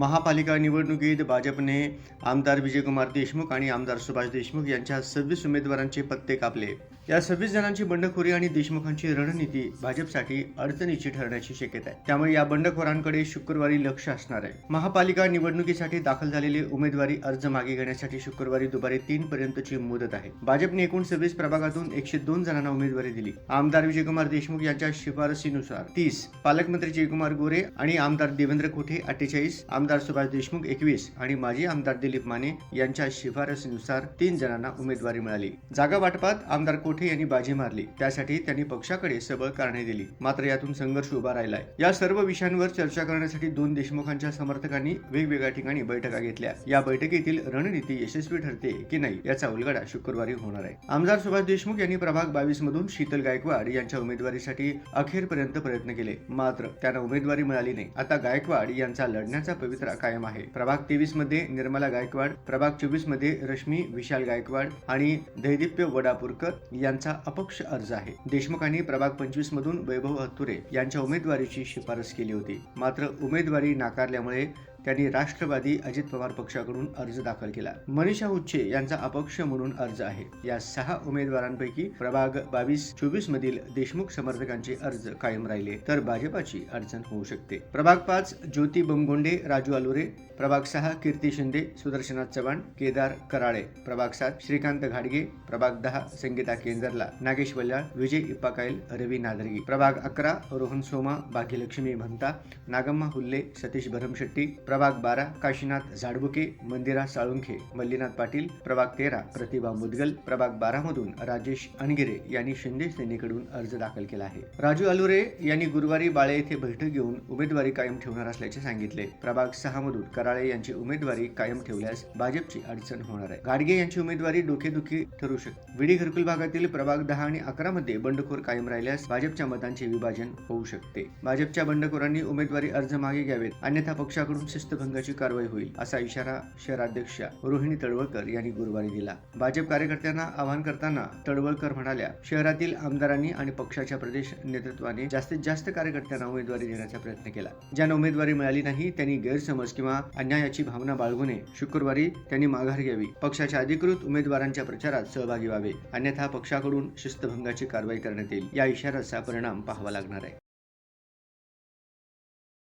महापालिका निवडणुकीत भाजपने आमदार विजयकुमार देशमुख आणि आमदार सुभाष देशमुख यांच्या सव्वीस उमेदवारांचे पत्ते कापले. या सव्वीस जणांची बंडखोरी आणि देशमुखांची रणनीती भाजपसाठी अडचणीची ठरण्याची शक्यता आहे. त्यामुळे या बंडखोरांकडे शुक्रवारी लक्ष असणार आहे. महापालिका निवडणुकीसाठी दाखल झालेले उमेदवारी अर्ज मागे घेण्यासाठी शुक्रवारी दुपारी तीन पर्यंतची मुदत आहे. भाजपने एकूण सव्वीस प्रभागातून एकशे दोन जणांना उमेदवारी दिली. आमदार विजयकुमार देशमुख यांच्या शिफारसीनुसार तीस पालकमंत्री जयकुमार गोरे आणि आमदार देवेंद्र कोठे अठ्ठेचाळीस आमदार सुभाष देशमुख एकवीस आणि माजी आमदार दिलीप माने यांच्या शिफारसीनुसार तीन जणांना उमेदवारी मिळाली. जागा वाटपात आमदार कोठे यांनी बाजी मारली. त्यासाठी त्यांनी पक्षाकडे सबळ कारणे दिली. मात्र यातून संघर्ष उभा राहिलाय. या सर्व विषयांवर चर्चा करण्यासाठी दोन देशमुखांच्या समर्थकांनी वेगवेगळ्या ठिकाणी बैठका घेतल्या. या बैठकीतील रणनीती यशस्वी ठरते की नाही याचा उलगडा शुक्रवारी होणार आहे. आमदार सुभाष देशमुख यांनी प्रभाग बावीस मधून शीतल गायकवाड यांच्या उमेदवारीसाठी अखेरपर्यंत प्रयत्न केले. मात्र त्यांना उमेदवारी मिळाली नाही. आता गायकवाड यांचा लढण्याचा पवित्रा कायम आहे. प्रभाग तेवीसमध्ये निर्मला गायकवाड प्रभाग चोवीसमध्ये रश्मी विशाल गायकवाड आणि दैदिप्य वडापूरकर यांचा अपक्ष अर्ज आहे. देशमुखांनी प्रभाग पंचवीस मधून वैभव हत्तुरे यांच्या उमेदवारीची शिफारस केली होती. मात्र उमेदवारी नाकारल्यामुळे त्यांनी राष्ट्रवादी अजित पवार पक्षाकडून अर्ज दाखल केला. मनीषा उच्चे यांचा अपक्ष म्हणून अर्ज आहे. या सहा उमेदवारांपैकी प्रभाग बावीस चोवीस मधील देशमुख समर्थकांचे अर्ज कायम राहिले तर भाजपाची अडचण होऊ शकते. प्रभाग पाच ज्योती बंगोंडे राजू आलुरे प्रभाग सहा कीर्ती शिंदे सुदर्शनाथ चव्हाण केदार कराळे. प्रभाग सात श्रीकांत घाडगे. प्रभाग दहा संगीता केंजरला. नागेश वल्लाळ विजय इप्पाकाईल रवी नादरगी. प्रभाग अकरा रोहन सोमा भाग्यलक्ष्मी भंता नागम्मा हुल्ले सतीश भरमशेट्टी. प्रभाग बारा काशीनाथ झाडबुके मंदिरा साळुंखे मल्लीनाथ पाटील प्रभाग तेरा प्रतिभा मुदगल प्रभाग बारा मधून राजेश अनगिरे यांनी शिंदे सेनेकडून अर्ज दाखल केला आहे. राजू अलुरे यांनी गुरुवारी बाळे येथे बैठक घेऊन उमेदवारी कायम ठेवणार असल्याचे सांगितले. प्रभाग सहा मधून कराळे यांची उमेदवारी कायम ठेवल्यास भाजपची अडचण होणार आहे. गाडगे यांची उमेदवारी डोकेदुखी ठरू शकते. विडी घरकुल भागातील प्रभाग दहा आणि अकरा मध्ये बंडखोर कायम राहिल्यास भाजपच्या मतांचे विभाजन होऊ शकते. भाजपच्या बंडखोरांनी उमेदवारी अर्ज मागे घ्यावेत. अन्यथा पक्षाकडून शिस्तभंगाची कारवाई होईल असा इशारा शहराध्यक्षा रोहिणी तळवळकर यांनी गुरुवारी दिला. भाजप कार्यकर्त्यांना आवाहन करताना तळवळकर म्हणाल्या शहरातील आमदारांनी आणि पक्षाच्या प्रदेश नेतृत्वाने जास्तीत जास्त कार्यकर्त्यांना उमेदवारी देण्याचा प्रयत्न केला. ज्यांना उमेदवारी मिळाली नाही त्यांनी गैरसमज किंवा अन्यायाची भावना बाळगू नये शुक्रवारी त्यांनी माघार घ्यावी. पक्षाच्या अधिकृत उमेदवारांच्या प्रचारात सहभागी व्हावे. अन्यथा पक्षाकडून शिस्तभंगाची कारवाई करण्यात येईल. या इशाऱ्याचा परिणाम पाहावा लागणार आहे.